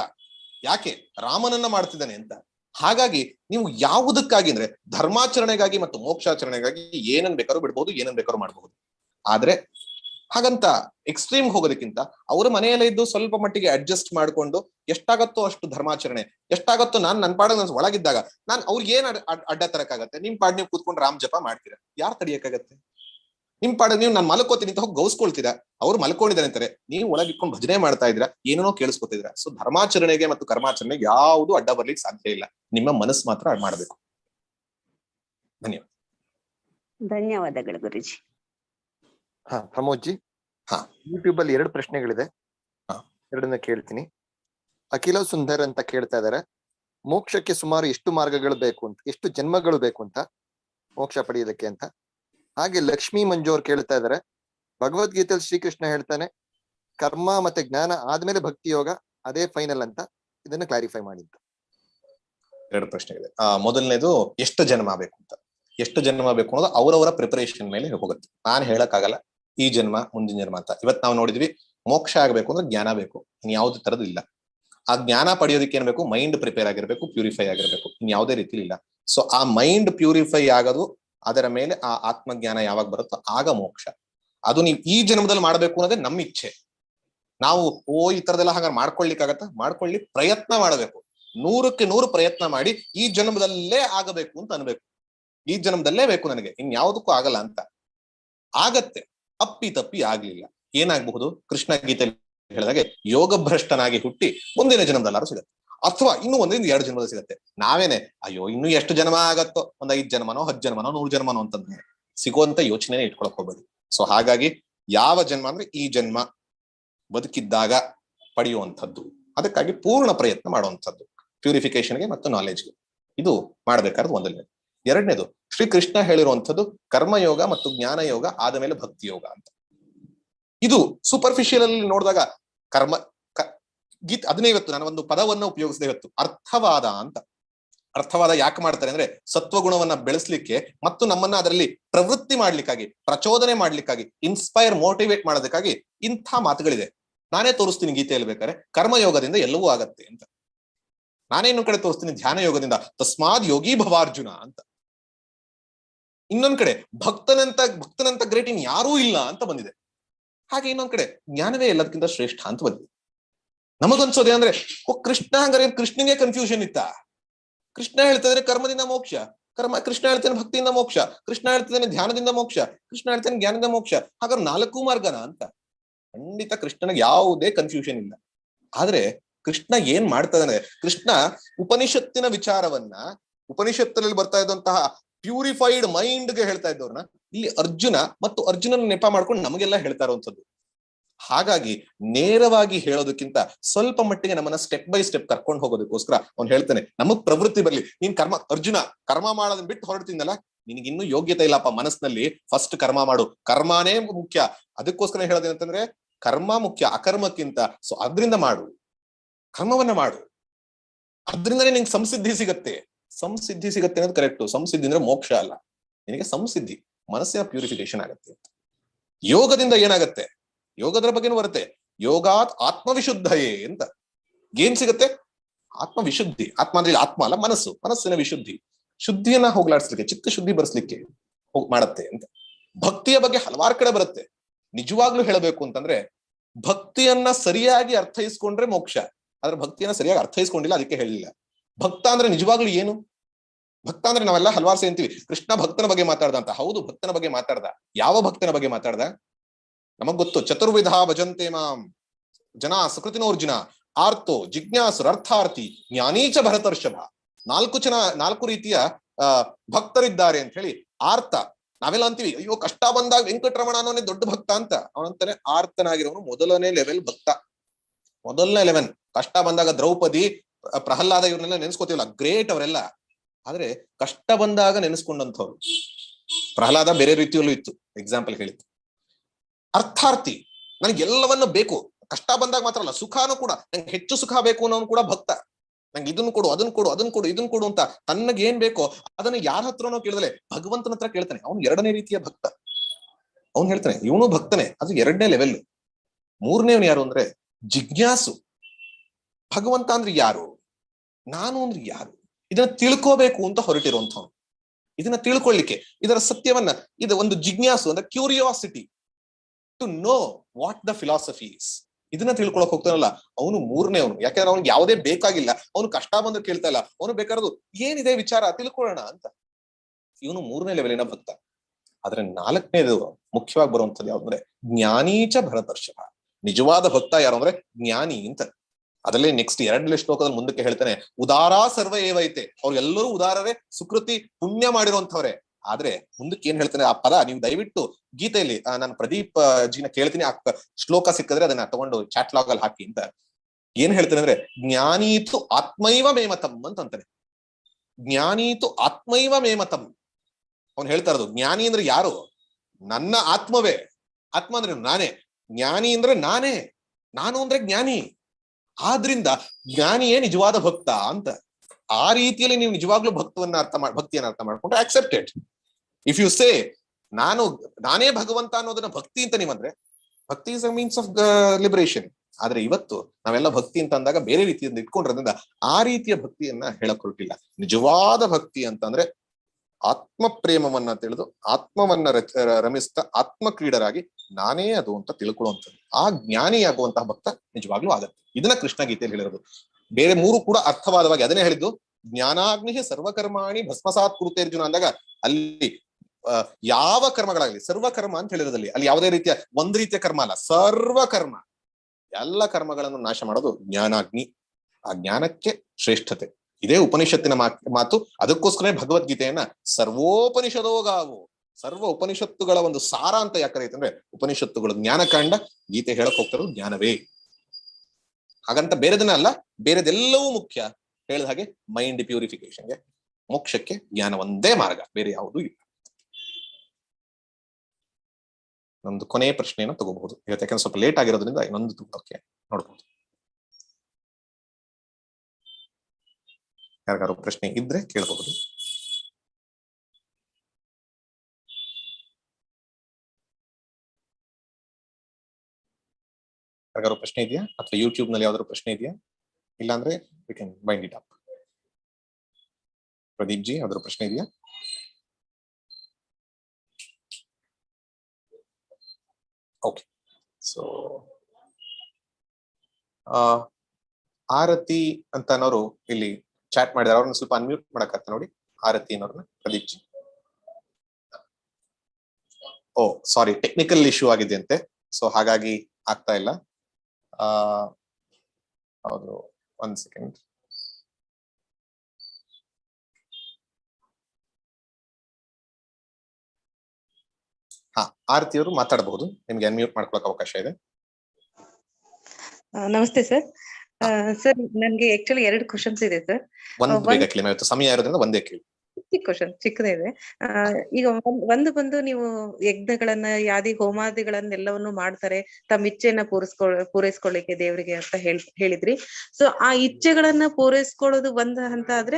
ಯಾಕೆ? ರಾಮನನ್ನ ಮಾಡ್ತಿದ್ದಾನೆ ಅಂತ. ಹಾಗಾಗಿ ನೀವು ಯಾವುದಕ್ಕಾಗಿ ಅಂದ್ರೆ ಧರ್ಮಾಚರಣೆಗಾಗಿ ಮತ್ತು ಮೋಕ್ಷಾಚರಣೆಗಾಗಿ ಏನನ್ ಬೇಕಾದ್ರೂ ಬಿಡ್ಬೋದು ಏನನ್ ಬೇಕಾದ್ರೂ ಮಾಡಬಹುದು ಆದ್ರೆ ಹಾಗಂತ ಎಕ್ಸ್ಟ್ರೀಮ್ ಹೋಗೋದಕ್ಕಿಂತ ಅವ್ರ ಮನೆಯಲ್ಲೇ ಇದ್ದು ಸ್ವಲ್ಪ ಮಟ್ಟಿಗೆ ಅಡ್ಜಸ್ಟ್ ಮಾಡ್ಕೊಂಡು ಎಷ್ಟಾಗತ್ತೋ ಅಷ್ಟು ಧರ್ಮಾಚರಣೆ, ಎಷ್ಟಾಗತ್ತೋ ನಾನು ನನ್ನ ಪಾಡ ಒಳಗಿದ್ದಾಗ ನಾನು ಅವ್ರಿಗೆ ಏನ್ ಅಡ್- ಅಡ್- ಅಡ್ಡ ತರಕ್ಕಾಗತ್ತೆ? ನಿಮ್ ಪಾಡ್ ನೀವು ಕೂತ್ಕೊಂಡು ರಾಮ್ ಜಪ ಮಾಡ್ತೀರಾ? ಯಾರು ತಡಿಯಕ್ಕಾಗತ್ತೆ? ನಿಮ್ ಪಾಡ ನೀವು ನಾನು ಮಲ್ಕೋತೀನಿ ಅಂತ ಹೋಗಿ ಗೌಸ್ಕೊಳ್ತೀರಾ? ಅವ್ರು ಮಲ್ಕೊಂಡಿದ್ದಾರೆ ಅಂತಾರೆ, ನೀವು ಒಳಗಿಟ್ಕೊಂಡು ಭಜನೆ ಮಾಡ್ತಾ ಇದ್ರ ಏನೇನೋ ಕೇಳಿಸ್ಕೊತಿದ್ರ ಸೊ ಧರ್ಮಾಚರಣೆಗೆ ಮತ್ತು ಕರ್ಮಾಚರಣೆಗೆ ಯಾವುದು ಅಡ್ಡ ಬರ್ಲಿಕ್ಕೆ ಸಾಧ್ಯ ಇಲ್ಲ. ನಿಮ್ಮ ಮನಸ್ಸು ಮಾತ್ರ ಮಾಡಬೇಕು. ಧನ್ಯವಾದ. ಧನ್ಯವಾದಗಳು ಗುರುಜಿ. ಹಾ ಪ್ರಮೋದ್ ಜಿ ಹಾ. ಯೂಟ್ಯೂಬ್ ಅಲ್ಲಿ ಎರಡು ಪ್ರಶ್ನೆಗಳಿದೆ. ಹಾ. ಎರಡನ್ನ ಕೇಳ್ತೀನಿ. ಅಖಿಲ ಸುಂದರ್ ಅಂತ ಕೇಳ್ತಾ ಇದಾರೆ. ಮೋಕ್ಷಕ್ಕೆ ಸುಮಾರು ಎಷ್ಟು ಮಾರ್ಗಗಳು ಬೇಕು ಅಂತ ಎಷ್ಟು ಜನ್ಮಗಳು ಬೇಕು ಅಂತ ಮೋಕ್ಷ ಪಡೆಯೋದಕ್ಕೆ ಅಂತ. ಹಾಗೆ ಲಕ್ಷ್ಮೀ ಮಂಜು ಅವ್ರು ಕೇಳ್ತಾ ಇದಾರೆ. ಭಗವದ್ಗೀತೆಯಲ್ಲಿ ಶ್ರೀಕೃಷ್ಣ ಹೇಳ್ತಾನೆ ಕರ್ಮ ಮತ್ತೆ ಜ್ಞಾನ ಆದ್ಮೇಲೆ ಭಕ್ತಿ ಯೋಗ ಅದೇ ಫೈನಲ್ ಅಂತ ಇದನ್ನ ಕ್ಲಾರಿಫೈ ಮಾಡಿದ್ದು. ಎರಡು ಪ್ರಶ್ನೆಗಳಿದೆ. ಆ ಮೊದಲನೇದು ಎಷ್ಟು ಜನ್ಮ ಬೇಕು ಅಂತ. ಎಷ್ಟು ಜನ್ಮ ಬೇಕು ಅನ್ನೋದು ಅವರವರ ಪ್ರಿಪರೇಷನ್ ಮೇಲೆ ಹೋಗುತ್ತೆ. ನಾನು ಹೇಳಕ್ಕಾಗಲ್ಲ. ಈ ಜನ್ಮ, ಮುಂದಿನ ಜನ್ಮ ಅಂತ. ಇವತ್ ನಾವು ನೋಡಿದ್ವಿ, ಮೋಕ್ಷ ಆಗಬೇಕು ಅಂದ್ರೆ ಜ್ಞಾನ ಬೇಕು. ಇನ್ ಯಾವ್ದು ತರದ್ದು ಇಲ್ಲ. ಆ ಜ್ಞಾನ ಪಡೆಯೋದಕ್ಕೆ ಏನ್ ಬೇಕು? ಮೈಂಡ್ ಪ್ರಿಪೇರ್ ಆಗಿರ್ಬೇಕು ಪ್ಯೂರಿಫೈ ಆಗಿರ್ಬೇಕು. ಇನ್ ಯಾವುದೇ ರೀತಿ ಇಲ್ಲ. ಸೊ ಆ ಮೈಂಡ್ ಪ್ಯೂರಿಫೈ ಆಗೋದು, ಅದರ ಮೇಲೆ ಆ ಆತ್ಮಜ್ಞಾನ ಯಾವಾಗ ಬರುತ್ತೋ ಆಗ ಮೋಕ್ಷ. ಅದು ನೀವು ಈ ಜನ್ಮದಲ್ಲಿ ಮಾಡ್ಬೇಕು ಅನ್ನೋದೇ ನಮ್ಮ ಇಚ್ಛೆ. ನಾವು, ಓ, ಈ ತರದೆಲ್ಲ ಹಾಗಾದ್ರೆ ಮಾಡ್ಕೊಳ್ಲಿಕ್ಕಾಗತ್ತ ಮಾಡ್ಕೊಳ್ಳಿ, ಪ್ರಯತ್ನ ಮಾಡಬೇಕು. ನೂರಕ್ಕೆ ನೂರು ಪ್ರಯತ್ನ ಮಾಡಿ, ಈ ಜನ್ಮದಲ್ಲೇ ಆಗಬೇಕು ಅಂತ ಅನ್ಬೇಕು. ಈ ಜನ್ಮದಲ್ಲೇ ಬೇಕು ನನಗೆ. ಇನ್ ಯಾವ್ದಕ್ಕೂ ಆಗಲ್ಲ ಅಂತ. ಆಗತ್ತೆ. ಅಪ್ಪಿ ತಪ್ಪಿ ಆಗ್ಲಿಲ್ಲ. ಏನಾಗಬಹುದು? ಕೃಷ್ಣ ಗೀತೆಯಲ್ಲಿ ಹೇಳಿದಾಗೆ ಯೋಗ ಭ್ರಷ್ಟನಾಗಿ ಹುಟ್ಟಿ ಮುಂದಿನ ಜನ್ಮದಲ್ಲಾರು ಸಿಗತ್ತೆ. ಅಥವಾ ಇನ್ನೂ ಒಂದರಿಂದ ಎರಡು ಜನ್ಮದಲ್ಲಿ ಸಿಗತ್ತೆ. ನಾವೇನೆ, ಅಯ್ಯೋ, ಇನ್ನೂ ಎಷ್ಟು ಜನ್ಮ ಆಗತ್ತೋ? ಒಂದ್ ಐದ್ ಜನ್ಮನೋ, ಹತ್ತು ಜನ್ಮನೋ, ನೂರು ಜನ್ಮನೋ ಅಂತಂದ್ರೆ ಸಿಗುವಂತ ಯೋಚನೆ ಇಟ್ಕೊಳಕ್ ಹೋಗ್ಬೇಡಿ. ಸೊ ಹಾಗಾಗಿ ಯಾವ ಜನ್ಮ ಅಂದ್ರೆ ಈ ಜನ್ಮ ಬದುಕಿದ್ದಾಗ ಪಡೆಯುವಂಥದ್ದು. ಅದಕ್ಕಾಗಿ ಪೂರ್ಣ ಪ್ರಯತ್ನ ಮಾಡುವಂಥದ್ದು. ಪ್ಯೂರಿಫಿಕೇಶನ್ಗೆ ಮತ್ತು ನಾಲೆಜ್ಗೆ ಇದು ಮಾಡ್ಬೇಕಾದ್ರೆ ಒಂದನೇದು ಎರಡನೇದು ಶ್ರೀ ಕೃಷ್ಣ ಹೇಳಿರುವಂಥದ್ದು ಕರ್ಮಯೋಗ ಮತ್ತು ಜ್ಞಾನ ಯೋಗ ಆದ ಮೇಲೆ ಭಕ್ತಿ ಯೋಗ ಅಂತ. ಇದು ಸೂಪರ್ಫಿಷಿಯಲ್ ಅಲ್ಲಿ ನೋಡಿದಾಗ ಕರ್ಮ ಗೀತ್ ಅದನ್ನೇ ಇವತ್ತು ನಾನು ಒಂದು ಪದವನ್ನ ಉಪಯೋಗಿಸಿದೆ ಇವತ್ತು, ಅರ್ಥವಾದ ಅಂತ. ಅರ್ಥವಾದ ಯಾಕೆ ಮಾಡ್ತಾರೆ ಅಂದ್ರೆ ಸತ್ವಗುಣವನ್ನ ಬೆಳೆಸ್ಲಿಕ್ಕೆ ಮತ್ತು ನಮ್ಮನ್ನ ಅದರಲ್ಲಿ ಪ್ರವೃತ್ತಿ ಮಾಡ್ಲಿಕ್ಕಾಗಿ, ಪ್ರಚೋದನೆ ಮಾಡ್ಲಿಕ್ಕಾಗಿ ಇನ್ಸ್ಪೈರ್ ಮೋಟಿವೇಟ್ ಮಾಡೋದಕ್ಕಾಗಿ ಇಂಥ ಮಾತುಗಳಿದೆ. ನಾನೇ ತೋರಿಸ್ತೀನಿ ಗೀತೆಯಲ್ಲಿ ಬೇಕಾದ್ರೆ, ಕರ್ಮಯೋಗದಿಂದ ಎಲ್ಲವೂ ಆಗತ್ತೆ ಅಂತ. ನಾನೇ ಇನ್ನೊಂದ್ ಕಡೆ ತೋರಿಸ್ತೀನಿ ಧ್ಯಾನ ಯೋಗದಿಂದ ತಸ್ಮಾದ್ ಯೋಗಿ ಭವಾರ್ಜುನ ಅಂತ. ಇನ್ನೊಂದ್ ಕಡೆ ಭಕ್ತನಂತ ಭಕ್ತನಂತ ಗ್ರೇಟ್ ಇನ್ ಯಾರೂ ಇಲ್ಲ ಅಂತ ಬಂದಿದೆ. ಹಾಗೆ ಇನ್ನೊಂದ್ ಕಡೆ ಜ್ಞಾನವೇ ಎಲ್ಲದಕ್ಕಿಂತ ಶ್ರೇಷ್ಠ ಅಂತ ಬಂದಿದೆ. ನಮಗನ್ಸೋದೇ ಅಂದ್ರೆ, ಓ ಕೃಷ್ಣ ಹಂಗಾರೆ ಕೃಷ್ಣನಿಗೆ ಕನ್ಫ್ಯೂಷನ್ ಇತ್ತ? ಕೃಷ್ಣ ಹೇಳ್ತಿದ್ರೆ ಕರ್ಮದಿಂದ ಮೋಕ್ಷ, ಕರ್ಮ, ಕೃಷ್ಣ ಹೇಳ್ತಾನೆ ಭಕ್ತಿಯಿಂದ ಮೋಕ್ಷ, ಕೃಷ್ಣ ಹೇಳ್ತಿದ್ದಾನೆ ಧ್ಯಾನದಿಂದ ಮೋಕ್ಷ, ಕೃಷ್ಣ ಹೇಳ್ತಾನೆ ಜ್ಞಾನದಿಂದ ಮೋಕ್ಷ, ಹಾಗಾದ್ರೆ ನಾಲ್ಕು ಮಾರ್ಗನ ಅಂತ? ಖಂಡಿತ ಕೃಷ್ಣನಿಗೆ ಯಾವುದೇ ಕನ್ಫ್ಯೂಷನ್ ಇಲ್ಲ. ಆದ್ರೆ ಕೃಷ್ಣ ಏನ್ ಮಾಡ್ತದಾನೆ ಕೃಷ್ಣ ಉಪನಿಷತ್ತಿನ ವಿಚಾರವನ್ನ ಉಪನಿಷತ್ತಿನಲ್ಲಿ ಬರ್ತಾ ಇದ್ದಂತಹ ಪ್ಯೂರಿಫೈಡ್ ಮೈಂಡ್ಗೆ ಹೇಳ್ತಾ ಇದ್ದವ್ರನ್ನ, ಇಲ್ಲಿ ಅರ್ಜುನ ಮತ್ತು ಅರ್ಜುನನ ನೆಪ ಮಾಡ್ಕೊಂಡು ನಮಗೆಲ್ಲ ಹೇಳ್ತಾ ಇರುವಂತದ್ದು ಹಾಗಾಗಿ ನೇರವಾಗಿ ಹೇಳೋದಕ್ಕಿಂತ ಸ್ವಲ್ಪ ಮಟ್ಟಿಗೆ ನಮ್ಮನ್ನ ಸ್ಟೆಪ್ ಬೈ ಸ್ಟೆಪ್ ಕರ್ಕೊಂಡು ಹೋಗೋದಕ್ಕೋಸ್ಕರ ಅವ್ನು ಹೇಳ್ತಾನೆ, ನಮಗ್ ಪ್ರವೃತ್ತಿ ಬರ್ಲಿ. ನೀನ್ ಕರ್ಮ, ಅರ್ಜುನ, ಕರ್ಮ ಮಾಡೋದನ್ನ ಬಿಟ್ಟು ಹೊರಡ್ತೀನಲ್ಲ? ನಿನಗೆ ಇನ್ನೂ ಯೋಗ್ಯತೆ ಇಲ್ಲಪ್ಪ ಮನಸ್ಸಿನಲ್ಲಿ ಫಸ್ಟ್ ಕರ್ಮ ಮಾಡು. ಕರ್ಮಾನೇ ಮುಖ್ಯ. ಅದಕ್ಕೋಸ್ಕರ ಹೇಳೋದೇನಂತಂದ್ರೆ, ಕರ್ಮ ಮುಖ್ಯ ಅಕರ್ಮಕ್ಕಿಂತ. ಸೊ ಅದ್ರಿಂದ ಮಾಡು. ಕರ್ಮವನ್ನ ಮಾಡು. ಅದ್ರಿಂದನೇ ನಿಂಗೆ ಸಂಸಿದ್ಧಿ ಸಿಗತ್ತೆ. ಸಂಸಿದ್ಧಿ ಸಿಗತ್ತೆ ಅನ್ನೋದು ಕರೆಕ್ಟ್ ಸಂಸಿದ್ಧಿ ಅಂದ್ರೆ ಮೋಕ್ಷ ಅಲ್ಲ. ನಿನಗೆ ಸಂಸಿದ್ಧಿ ಮನಸ್ಸಿನ ಪ್ಯೂರಿಫಿಕೇಶನ್ ಆಗತ್ತೆ. ಯೋಗದಿಂದ ಏನಾಗತ್ತೆ? ಯೋಗದ್ರ ಬಗ್ಗೆನೂ ಬರುತ್ತೆ. ಯೋಗಾತ್ ಆತ್ಮವಿಶುದ್ಧಯೇ ಅಂತ. ಏನ್ ಸಿಗತ್ತೆ? ಆತ್ಮವಿಶುದ್ಧಿ. ಆತ್ಮ ಅಂದ್ರೆ ಆತ್ಮ ಅಲ್ಲ, ಮನಸ್ಸು. ಮನಸ್ಸಿನ ವಿಶುದ್ಧಿ. ಶುದ್ಧಿಯನ್ನ ಹೋಗ್ಲಾಡಿಸ್ಲಿಕ್ಕೆ ಚಿತ್ತ ಶುದ್ಧಿ ಬರೆಸ್ಲಿಕ್ಕೆ ಮಾಡತ್ತೆ ಅಂತ. ಭಕ್ತಿಯ ಬಗ್ಗೆ ಹಲವಾರು ಕಡೆ ಬರುತ್ತೆ. ನಿಜವಾಗ್ಲೂ ಹೇಳಬೇಕು ಅಂತಂದ್ರೆ, ಭಕ್ತಿಯನ್ನ ಸರಿಯಾಗಿ ಅರ್ಥೈಸ್ಕೊಂಡ್ರೆ ಮೋಕ್ಷ. ಆದ್ರೆ ಭಕ್ತಿಯನ್ನ ಸರಿಯಾಗಿ ಅರ್ಥೈಸ್ಕೊಂಡಿಲ್ಲ, ಅದಕ್ಕೆ ಹೇಳಿಲ್ಲ. ಭಕ್ತ ಅಂದ್ರೆ ನಿಜವಾಗ್ಲೂ ಏನು? ಭಕ್ತ ಅಂದ್ರೆ ನಾವೆಲ್ಲ ಹಲವಾರು ಸೇಂತೀವಿ ಕೃಷ್ಣ ಭಕ್ತನ ಬಗ್ಗೆ ಮಾತಾಡ್ದ ಅಂತ ಹೌದು, ಭಕ್ತನ ಬಗ್ಗೆ ಮಾತಾಡ್ದ. ಯಾವ ಭಕ್ತನ ಬಗ್ಗೆ ಮಾತಾಡ್ದ? ನಮಗ್ ಗೊತ್ತು. ಚತುರ್ವಿಧ ಭಜಂತೆ ಮಾಂ. ಜನ ಸುಕೃತಿನೋರ್ಜುನ ಆರ್ತೋ ಜಿಜ್ಞಾಸುರ ಅರ್ಥಾರ್ಥಿ ಜ್ಞಾನೀಚ ಭರತರ್ಷಭ. ನಾಲ್ಕು ಜನ, ನಾಲ್ಕು ರೀತಿಯ ಭಕ್ತರಿದ್ದಾರೆ ಅಂತ ಹೇಳಿ ಆರ್ತ. ನಾವೆಲ್ಲ ಅಂತೀವಿ, ಅಯ್ಯೋ, ಕಷ್ಟ ಬಂದಾಗ ವೆಂಕಟರಮಣ ಅನ್ನೋನೇ ದೊಡ್ಡ ಭಕ್ತ ಅಂತ. ಅವನಂತಾನೆ ಆರ್ತನಾಗಿರೋನು ಮೊದಲನೇ ಲೆವೆಲ್ ಭಕ್ತ. ಮೊದಲನೇ ಲೆವೆನ್ ಕಷ್ಟ ಬಂದಾಗ ದ್ರೌಪದಿ ಪ್ರಹ್ಲಾದ ಇವ್ರನ್ನೆಲ್ಲ ನೆನೆಸ್ಕೋತೀವಲ್ಲ? ಗ್ರೇಟ್ ಅವರೆಲ್ಲ. ಆದ್ರೆ ಕಷ್ಟ ಬಂದಾಗ ನೆನೆಸ್ಕೊಂಡಂಥವ್ರು. ಪ್ರಹ್ಲಾದ ಬೇರೆ ರೀತಿಯಲ್ಲೂ ಇತ್ತು. ಎಕ್ಸಾಂಪಲ್ ಹೇಳಿತ್ತು ಅರ್ಥಾರ್ಥಿ ನನಗೆ ಎಲ್ಲವನ್ನ ಬೇಕು. ಕಷ್ಟ ಬಂದಾಗ ಮಾತ್ರ ಅಲ್ಲ, ಸುಖಾನು ಕೂಡ. ನಂಗೆ ಹೆಚ್ಚು ಸುಖ ಬೇಕು ಅನ್ನೋನು ಕೂಡ ಭಕ್ತ. ನಂಗೆ ಇದನ್ನ ಕೊಡು, ಅದನ್ನು ಕೊಡು ಅದನ್ನು ಕೊಡು, ಇದನ್ನ ಕೊಡು ಅಂತ ತನ್ನಗೆ ಏನ್ ಬೇಕೋ ಅದನ್ನ ಯಾರ ಹತ್ರನೋ ಕೇಳಿದ್ರೆ ಭಗವಂತನ ಹತ್ರ ಕೇಳ್ತಾನೆ. ಅವನು ಎರಡನೇ ರೀತಿಯ ಭಕ್ತ. ಅವ್ನು ಹೇಳ್ತಾನೆ, ಇವನು ಭಕ್ತನೇ. ಅದು ಎರಡನೇ ಲೆವೆಲ್ ಮೂರನೇವನು ಯಾರು ಅಂದ್ರೆ? ಜಿಜ್ಞಾಸು. ಭಗವಂತ ಅಂದ್ರೆ ಯಾರು? ನಾನು ಅಂದ್ರೆ ಯಾರು? ಇದನ್ನ ತಿಳ್ಕೋಬೇಕು ಅಂತ ಹೊರಟಿರುವಂಥವ್ನು. ಇದನ್ನ ತಿಳ್ಕೊಳ್ಳಿಕ್ಕೆ ಇದರ ಸತ್ಯವನ್ನ, ಇದು ಒಂದು ಜಿಜ್ಞಾಸು, ಅಂದ್ರೆ curiosity to know what the philosophies ಇದನ್ನ ತಿಳ್ಕೊಳಕ್ ಹೋಗ್ತಾನಲ್ಲ, ಅವನು ಮೂರನೇ ಅವನು ಯಾಕಂದ್ರೆ ಅವ್ನಿಗೆ ಯಾವುದೇ ಬೇಕಾಗಿಲ್ಲ. ಅವನು ಕಷ್ಟ ಬಂದ್ರೆ ಕೇಳ್ತಾ ಇಲ್ಲ. ಅವನು ಬೇಕಾರದು ಏನಿದೆ ವಿಚಾರ, ತಿಳ್ಕೊಳ್ಳೋಣ ಅಂತ. ಇವನು ಮೂರನೇ ಲೆವೆಲಿನ ಭಕ್ತ. ಆದ್ರೆ ನಾಲ್ಕನೇದು ಮುಖ್ಯವಾಗಿ ಬರುವಂತದ್ದು ಯಾವ್ದಂದ್ರೆ, ಜ್ಞಾನೀಚ ಭರತರ್ಷಭ. ನಿಜವಾದ ಭಕ್ತ ಯಾರು ಅಂದ್ರೆ, ಜ್ಞಾನಿ ಅಂತ. ಅದರಲ್ಲಿ ನೆಕ್ಸ್ಟ್ ಎರಡನೇ ಶ್ಲೋಕದಲ್ಲಿ ಮುಂದಕ್ಕೆ ಹೇಳ್ತಾನೆ, ಉದಾರ ಸರ್ವ ಏವೈತೆ. ಅವ್ರೆಲ್ಲರೂ ಉದಾರರೇ, ಸುಕೃತಿ, ಪುಣ್ಯ ಮಾಡಿರುವಂತವ್ರೆ ಆದ್ರೆ ಮುಂದಕ್ಕೆ ಏನ್ ಹೇಳ್ತಾನೆ, ಆ ಪದ ನೀವು ದಯವಿಟ್ಟು ಗೀತೆಯಲ್ಲಿ ನಾನು ಪ್ರದೀಪ್ ಜಿನ ಕೇಳ್ತೀನಿ, ಆ ಶ್ಲೋಕ ಸಿಕ್ಕಿದ್ರೆ ಅದನ್ನ ತಗೊಂಡು ಚಾಟ್ ಲಾಗ್ ಅಲ್ಲಿ ಹಾಕಿ ಅಂತ. ಏನ್ ಹೇಳ್ತಾನೆ ಅಂದ್ರೆ, ಜ್ಞಾನೀತು ಆತ್ಮೈವ ಮೇಮತಂ ಅಂತ ಅಂತಾನೆ ಜ್ಞಾನೀತು ಆತ್ಮೈವ ಮೇಮತಂ. ಅವ್ನು ಹೇಳ್ತಾ ಇರೋದು, ಜ್ಞಾನಿ ಅಂದ್ರೆ ಯಾರು? ನನ್ನ ಆತ್ಮವೇ. ಆತ್ಮ ಅಂದ್ರೆ ನಾನೇ. ಜ್ಞಾನಿ ಅಂದ್ರೆ ನಾನೇ. ನಾನು ಅಂದ್ರೆ ಜ್ಞಾನಿ. ಆದ್ರಿಂದ ಜ್ಞಾನಿಯೇ ನಿಜವಾದ ಭಕ್ತ ಅಂತ ಆ ರೀತಿಯಲ್ಲಿ ನೀವು ನಿಜವಾಗ್ಲೂ ಭಕ್ತವನ್ನ ಅರ್ಥ ಮಾಡಿ ಭಕ್ತಿಯನ್ನ ಅರ್ಥ ಮಾಡ್ಕೊಂಡ್ರೆ ಅಕ್ಸೆಪ್ಟೆಡ್ ಇಫ್ ಯು ಸೇ ನಾನು, ನಾನೇ ಭಗವಂತ ಅನ್ನೋದನ್ನ ಭಕ್ತಿ ಅಂತ ನೀವಂದ್ರೆ ಭಕ್ತಿ is a means of liberation ಆದ್ರೆ ಇವತ್ತು ನಾವೆಲ್ಲ ಭಕ್ತಿ ಅಂತ ಅಂದಾಗ ಬೇರೆ ರೀತಿಯಿಂದ ಇಟ್ಕೊಂಡಿರೋದ್ರಿಂದ ಆ ರೀತಿಯ ಭಕ್ತಿಯನ್ನ ಹೇಳಕ್ ಹೊರಟಿಲ್ಲ. ನಿಜವಾದ ಭಕ್ತಿ ಅಂತಂದ್ರೆ ಆತ್ಮ ಪ್ರೇಮವನ್ನ ತಿಳಿದು ಆತ್ಮವನ್ನ ರಚ- ರಮಿಸ್ತಾ ಆತ್ಮ ಕ್ರೀಡರಾಗಿ ನಾನೇ ಅದು ಅಂತ ತಿಳ್ಕೊಳ್ಳುವಂಥದ್ದು. ಆ ಜ್ಞಾನಿಯಾಗುವಂತಹ ಭಕ್ತ ನಿಜವಾಗ್ಲೂ ಆಗತ್ತೆ. ಇದನ್ನ ಕೃಷ್ಣ ಗೀತೆಯಲ್ಲಿ ಹೇಳಿರೋದು. ಬೇರೆ ಮೂರು ಕೂಡ ಅರ್ಥವಾದವಾಗಿ ಅದನ್ನೇ ಹೇಳಿದ್ದು. ಜ್ಞಾನಾಗ್ನಿ ಸರ್ವಕರ್ಮಾಣಿ ಭಸ್ಮಸಾತ್ ಕುರುತೆ ಅರ್ಜುನ ಅಂದಾಗ ಅಲ್ಲಿ ಯಾವ ಕರ್ಮಗಳಾಗಲಿ, ಸರ್ವಕರ್ಮ ಅಂತ ಹೇಳಿರೋದಲ್ಲಿ ಅಲ್ಲಿ ಯಾವುದೇ ರೀತಿಯ ಒಂದ್ ರೀತಿಯ ಕರ್ಮ ಅಲ್ಲ, ಸರ್ವಕರ್ಮ. ಎಲ್ಲ ಕರ್ಮಗಳನ್ನು ನಾಶ ಮಾಡೋದು ಜ್ಞಾನಾಗ್ನಿ. ಆ ಜ್ಞಾನಕ್ಕೆ ಶ್ರೇಷ್ಠತೆ. ಇದೇ ಉಪನಿಷತ್ತಿನ ಮಾತು ಅದಕ್ಕೋಸ್ಕರ ಭಗವದ್ಗೀತೆಯನ್ನ ಸರ್ವೋಪನಿಷದೋಗಾವು, ಸರ್ವ ಉಪನಿಷತ್ತುಗಳ ಒಂದು ಸಾರ ಅಂತ ಯಾಕೆ ಅಂದ್ರೆ ಉಪನಿಷತ್ತುಗಳು ಜ್ಞಾನಕಾಂಡ, ಗೀತೆ ಹೇಳಕ್ ಹೋಗ್ತಾರೋ ಜ್ಞಾನವೇ. ಹಾಗಂತ ಬೇರೆದನ್ನ ಅಲ್ಲ, ಬೇರೆದೆಲ್ಲವೂ ಮುಖ್ಯ. ಹೇಳಿದ ಹಾಗೆ ಮೈಂಡ್ ಪ್ಯೂರಿಫಿಕೇಶನ್ಗೆ ಮೋಕ್ಷಕ್ಕೆ ಜ್ಞಾನ ಒಂದೇ ಮಾರ್ಗ, ಬೇರೆ ಯಾವುದೂ ಇಲ್ಲ. ನಮ್ದು ಕೊನೆಯ ಪ್ರಶ್ನೆಯನ್ನು ತಗೋಬಹುದು. ಯಾಕಂದ್ರೆ ಸ್ವಲ್ಪ ಲೇಟ್ ಆಗಿರೋದ್ರಿಂದ ಇನ್ನೊಂದು ತುಂಬಕ್ಕೆ ನೋಡ್ಬೋದು. ಯಾರಿಗಾರು ಪ್ರಶ್ನೆ ಇದ್ರೆ ಕೇಳಬಹುದು. ಯಾರಿಗಾರು ಪ್ರಶ್ನೆ ಇದೆಯಾ? ಅಥವಾ ಯೂಟ್ಯೂಬ್ನಲ್ಲಿ ಯಾವ್ದಾದ್ರು ಪ್ರಶ್ನೆ ಇದೆಯಾ? ಇಲ್ಲಾಂದ್ರೆ we can bind it up Pradeep ji, ಯಾವ್ದಾದ್ರು ಪ್ರಶ್ನೆ ಇದೆಯಾ? ಓಕೆ ಸೊ ಆರತಿ ಅಂತ ಅನ್ನೋರು ಇಲ್ಲಿ ಚಾಟ್ ಮಾಡಿದಾರೆ, ಅವ್ರನ್ನ ಸ್ವಲ್ಪ ಅನ್ಮ್ಯೂಟ್ ಮಾಡಕತ್ತ ನೋಡಿ. ಆರತಿ ಅನ್ನೋರ್ನ, Pradeep ji. Oh sorry technical issue ಆಗಿದೆ ಅಂತೆ ಸೊ ಹಾಗಾಗಿ ಆಗ್ತಾ ಇಲ್ಲ. ಆ, ಹೌದು, ಒಂದ್ ಸೆಕೆಂಡ್ ಹಾ, ಆರತಿ ಅವರು ಮಾತಾಡಬಹುದು. ನಿಮ್ಗೆ ಅನ್ಮ್ಯೂಟ್ ಮಾಡ್ಕೊಳಕ್ ಅವಕಾಶ ಇದೆ. ನಮಸ್ತೆ ಸರ್. ಸರ್ ನನ್ಗೆ ಆಕ್ಚುಲಿ ಎರಡು ಕ್ವಶನ್ಸ್ ಇದೆ ಸರ್. ಒಂದ್ ಬೇಗ ಕೇಳಿ ಇವತ್ತು ಸಮಯ ಇರೋದ್ರಿಂದ ಒಂದೇ ಕೇಳಿ. ಚಿಕ್ಕ ಕ್ವಶನ್ ಚಿಕ್ಕದೇ ಇದೆ. ಆ, ಈಗ ಒಂದು ಬಂದು ನೀವು ಯಜ್ಞಗಳನ್ನ ಯಾದಿ ಹೋಮಾದಿಗಳನ್ನೆಲ್ಲವನ್ನು ಮಾಡ್ತಾರೆ ತಮ್ಮ ಇಚ್ಛೆಯನ್ನ ಪೂರೈಸ್ಕೊ ಪೂರೈಸ್ಕೊಳ್ಳಿಕ್ಕೆ ದೇವರಿಗೆ ಅಂತ ಹೇಳ್ ಹೇಳಿದ್ರಿ. ಸೊ ಆ ಇಚ್ಛೆಗಳನ್ನ ಪೂರೈಸ್ಕೊಳ್ಳೋದು ಒಂದ್ ಹಂತ ಆದ್ರೆ